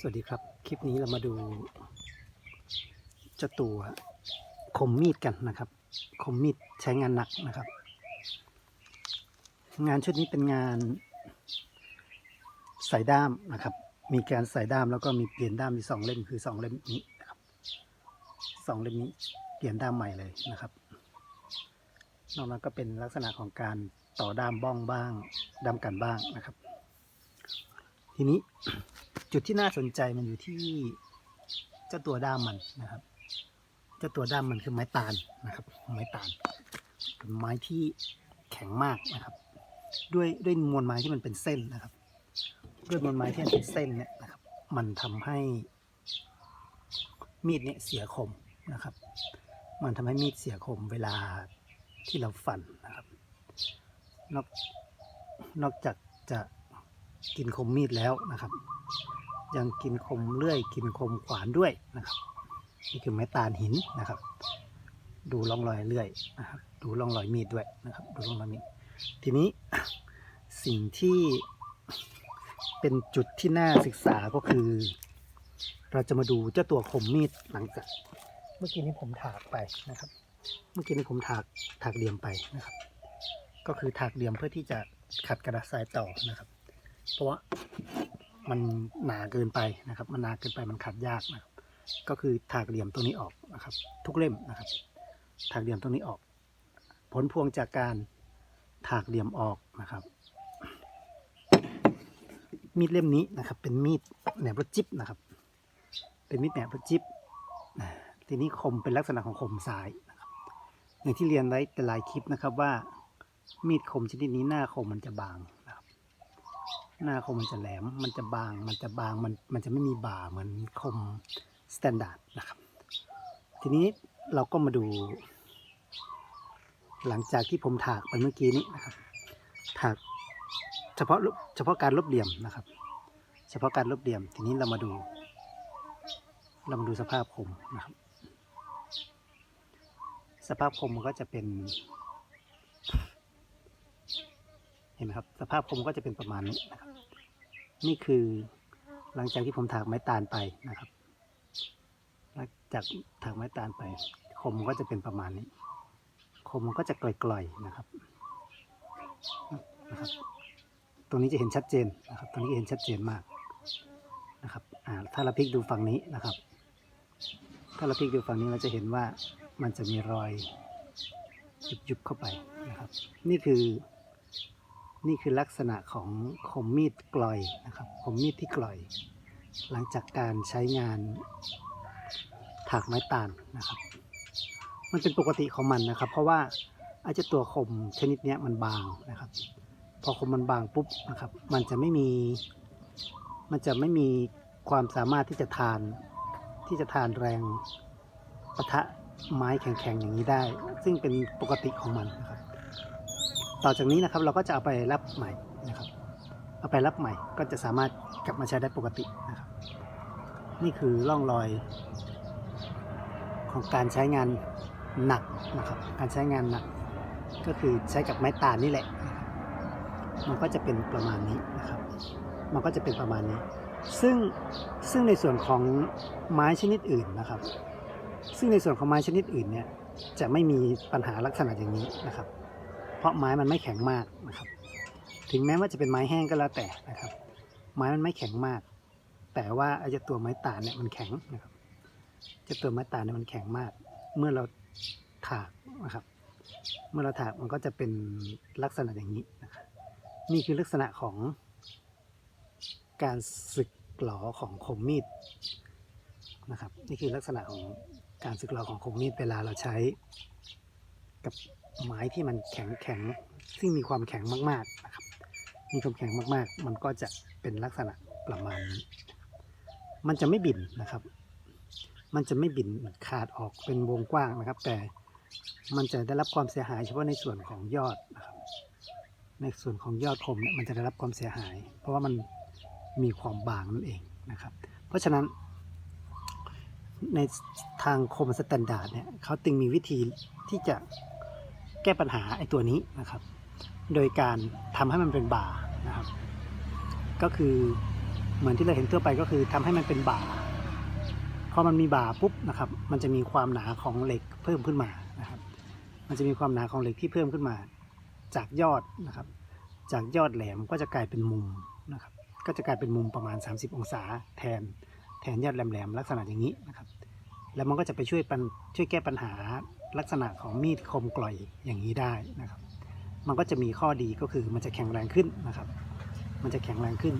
สวัสดีครับ คลิปนี้เรามาดูเจ้าตัวคมมีดกันนะครับ คมมีดใช้งานหนักนะครับ งานชุดนี้เป็นงานใส่ด้ามนะครับ มีการใส่ด้ามแล้วก็มีเปลี่ยนด้ามมีสองเล่มคือสองเล่มนี้นะครับสองเล่มนี้เปลี่ยนด้ามใหม่เลยนะครับ นอกนั้นก็เป็นลักษณะของการต่อด้ามบ้องบ้างด้ามกันบ้างนะครับ ทีนี้ จุดที่น่าสนใจมันอยู่ที่เจ้าตัวด้ามมันนะครับ เจ้าตัวด้ามมันคือไม้ตาลนะครับ ไม้ตาลเป็นไม้ที่แข็งมากนะครับ ด้วยด้วยมวลไม้ที่มันเป็นเส้นนะครับ ด้วยมวลไม้ที่มันเป็นเส้นเนี่ยนะครับ มันทำให้มีดเนี่ยเสียคมนะครับ มันทำให้มีดเสียคมเวลาที่เราฟันนะครับ นอกนอกจากจะกินคมมีดแล้วนะครับ ยังกินคมเลื่อยกินคมขวานด้วยนะครับ นี่คือไม้ตาลหินนะครับ ดูร่องรอยเลื่อยนะครับดูร่องรอยมีดด้วยนะครับ ดูร่องรอยมีดทีนี้สิ่งที่เป็นจุดที่น่าศึกษาก็คือ เราจะมาดูเจ้าตัวคมมีดหลังจาก เมื่อกี้นี้ผมถากไปนะครับ เมื่อกี้นี้ผมถากถากเหลี่ยมไปนะครับ ก็คือถากเหลี่ยมเพื่อที่จะขัดกระดาษทรายต่อนะครับ เพราะว่า มันหนาเกินไปนะครับ มันหนาเกินไปมันขัดยากนะครับ ก็คือถากเหลี่ยมตรงนี้ออกนะครับ ทุกเล่มนะครับ ถากเหลี่ยมตรงนี้ออก ผลพวงจากการถากเหลี่ยมออกนะครับ มีดเล่มนี้นะครับ เป็นมีดแหนบรถจิ๊บนะครับ เป็นมีดแหนบรถจิ๊บทีนี้คมเป็นลักษณะของคมสายนะครับอย่างที่เรียนไว้แต่หลายคลิปนะครับว่ามีดคมชนิดนี้หน้าคมมันจะบาง หน้าคมมันจะแหลม มันจะบาง มันจะบาง มัน มันจะไม่มีบ่าเหมือนคมสแตนดาร์ดนะครับ ทีนี้เราก็มาดู หลังจากที่ผมถากไปเมื่อกี้นี้นะครับ ถากเฉพาะเฉพาะการลบเหลี่ยมนะครับ เฉพาะการลบเหลี่ยม ทีนี้เรามาดู เรามาดูสภาพคมนะครับ สภาพคมมันก็จะเป็น เห็นไหมครับ สภาพคมก็จะเป็นประมาณนี้นะครับ นี่คือหลังจากที่ผมถากไม้ตาลไปนะครับหลังจากถากไม้ตาลไป คมก็จะเป็นประมาณนี้ คมมันก็จะกล่อยๆนะครับนะครับ ตรงนี้จะเห็นชัดเจนนะครับ ตรงนี้เห็นชัดเจนมากนะครับอ่าถ้าเราพลิกดูฝั่งนี้นะครับ ถ้าเราพลิกดูฝั่งนี้เราจะเห็นว่ามันจะมีรอยยุบๆเข้าไปนะครับ นี่คือ นี่คือลักษณะของคมมีดกลอยนะครับคมมีดที่กลอย หลังจากการใช้งานถากไม้ตาลนะครับ มันเป็นปกติของมันนะครับ เพราะว่าไอ้เจ้าตัวคมชนิดเนี้ยมันบางนะครับ พอคมมันบางปุ๊บนะครับ มันจะไม่มี มันจะไม่มีความสามารถที่จะทาน ที่จะทานแรงปะทะไม้แข็งๆอย่างนี้ได้ ซึ่งเป็นปกติของมันนะครับ ต่อจากนี้นะครับเราก็จะเอาไปรับใหม่นะครับ เอาไปรับใหม่ก็จะสามารถกลับมาใช้ได้ปกตินะครับ นี่คือร่องรอยของการใช้งานหนักนะครับ การใช้งานหนัก ก็คือใช้กับไม้ตาลนี่แหละ มันก็จะเป็นประมาณนี้นะครับ มันก็จะเป็นประมาณนี้ ซึ่งซึ่งในส่วนของไม้ชนิดอื่นนะครับ ซึ่งในส่วนของไม้ชนิดอื่นเนี่ยจะไม่มีปัญหาลักษณะอย่างนี้นะครับ เพราะไม้มันไม่แข็งมากนะครับ ถึงแม้ว่าจะเป็นไม้แห้งก็แล้วแต่นะครับ ไม้มันไม่แข็งมาก แต่ว่าไอ้เจ้าตัวไม้ตาเนี่ยมันแข็งนะครับเจ้าตัวไม้ตาเนี่ยมันแข็งมาก เมื่อเราถากนะครับ เมื่อเราถากมันก็จะเป็นลักษณะอย่างนี้นะครับนี่คือลักษณะของการสึกหลอของคมมีดนะครับ นี่คือลักษณะของการสึกหลอของคมมีดเวลาเราใช้กับ ไม้ที่มันแข็งแข็งซึ่งมีความแข็งมากๆนะครับ มีความแข็งมากๆ มันก็จะเป็นลักษณะประมาณนี้ มันจะไม่บินนะครับ มันจะไม่บินขาดออกเป็นวงกว้างนะครับ แต่มันจะได้รับความเสียหายเฉพาะในส่วนของยอดนะครับ ในส่วนของยอดคมเนี่ยมันจะได้รับความเสียหาย เพราะว่ามันมีความบางนั่นเองนะครับ เพราะฉะนั้น ในทางคมสแตนดาร์ดเนี่ยเขาจึงมีวิธีที่จะ ก้ปัญหาไอ้ตัวนี้นะครับ โดยการทำให้มันเป็นบ่านะครับ ก็คือเหมือนที่เราเห็นทั่วไปก็คือทำให้มันเป็นบ่าพอมันมีบ่าปุ๊บนะครับ มันจะมีความหนาของเหล็กเพิ่มขึ้นมานะครับ มันจะมีความหนาของเหล็กที่เพิ่มขึ้นมา จากยอดนะครับ จากยอดแหลมก็จะกลายเป็นมุมนะครับ ก็จะกลายเป็นมุมประมาณ 30 องศาแทนแทนยอดแหลมๆลักษณะอย่างนี้นะครับ แล้วมันก็จะไปช่วยปัญช่วยแก้ปัญหา ลักษณะของมีดคมกล่อยอย่างนี้ได้นะครับ มันก็จะมีข้อดีก็คือมันจะแข็งแรงขึ้นนะครับ มันจะแข็งแรงขึ้น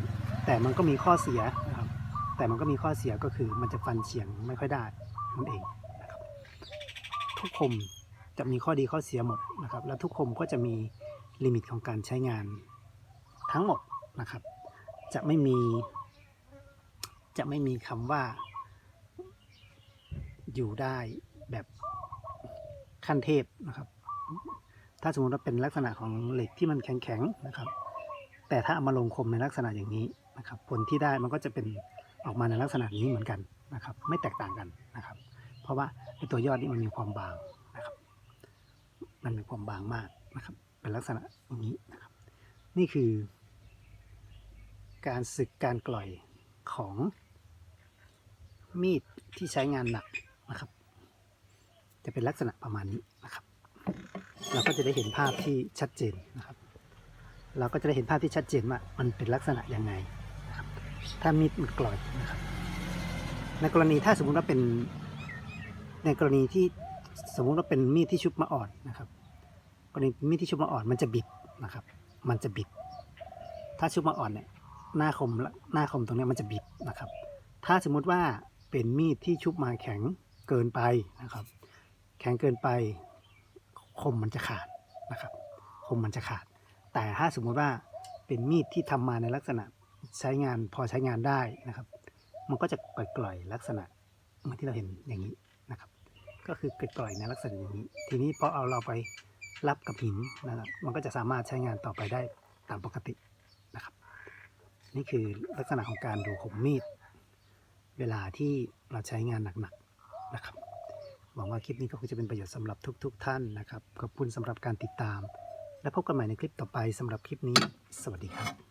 แต่มันก็มีข้อเสียนะครับ แต่มันก็มีข้อเสียก็คือมันจะฟันเฉียงไม่ค่อยได้นั่นเองนะครับ ทุกคมจะมีข้อดีข้อเสียหมดนะครับ แล้วทุกคมก็จะมีลิมิตของการใช้งานทั้งหมดนะครับ จะไม่มี จะไม่มีคำว่าอยู่ได้แบบ ขั้นเทพนะครับ ถ้าสมมติว่าเป็นลักษณะของเหล็กที่มันแข็งๆนะครับ แต่ถ้าเอามาลงคมในลักษณะอย่างนี้นะครับ ผลที่ได้มันก็จะเป็นออกมาในลักษณะนี้เหมือนกันนะครับ ไม่แตกต่างกันนะครับ เพราะว่าตัวยอดนี่มันมีความบางนะครับ มันมีความบางมากนะครับ เป็นลักษณะอย่างนี้นะครับ นี่คือ การสึกการกล่อยของมีดที่ใช้งานหนักนะครับ จะเป็นลักษณะประมาณนี้นะครับ เราก็จะได้เห็นภาพที่ชัดเจนนะครับ เราก็จะได้เห็นภาพที่ชัดเจนว่ามันเป็นลักษณะยังไงนะครับ ถ้ามีดมันกล่อยนะครับในกรณีถ้าสมมุติว่าเป็นในกรณีที่สมมุติว่าเป็นมีดที่ชุบมาอ่อนนะครับ กรณีมีดที่ชุบมาอ่อนมันจะบิดนะครับ มันจะบิด ถ้าชุบมาอ่อนเนี่ยหน้าคมหน้าคมตรงนี้มันจะบิดนะครับ ถ้าสมมุติว่าเป็นมีดที่ชุบมาแข็งเกินไปนะครับ แข็งเกินไปคมมันจะขาดนะครับ คมมันจะขาด แต่ถ้าสมมุติว่าเป็นมีดที่ทำมาในลักษณะใช้งานพอใช้งานได้นะครับ มันก็จะกล่อยๆลักษณะเหมือนที่เราเห็นอย่างนี้นะครับ ก็คือกล่อยๆในลักษณะอย่างนี้ ทีนี้พอเอาเราไปรับกับหินนะครับ มันก็จะสามารถใช้งานต่อไปได้ตามปกตินะครับ นี่คือลักษณะของการดูคมมีด เวลาที่เราใช้งานหนักๆนะครับ หวังว่าคลิปนี้ก็คงจะเป็นประโยชน์สำหรับทุกๆท่านนะครับ ขอบคุณสำหรับการติดตาม และพบกันใหม่ในคลิปต่อไปสำหรับคลิปนี้ สวัสดีครับ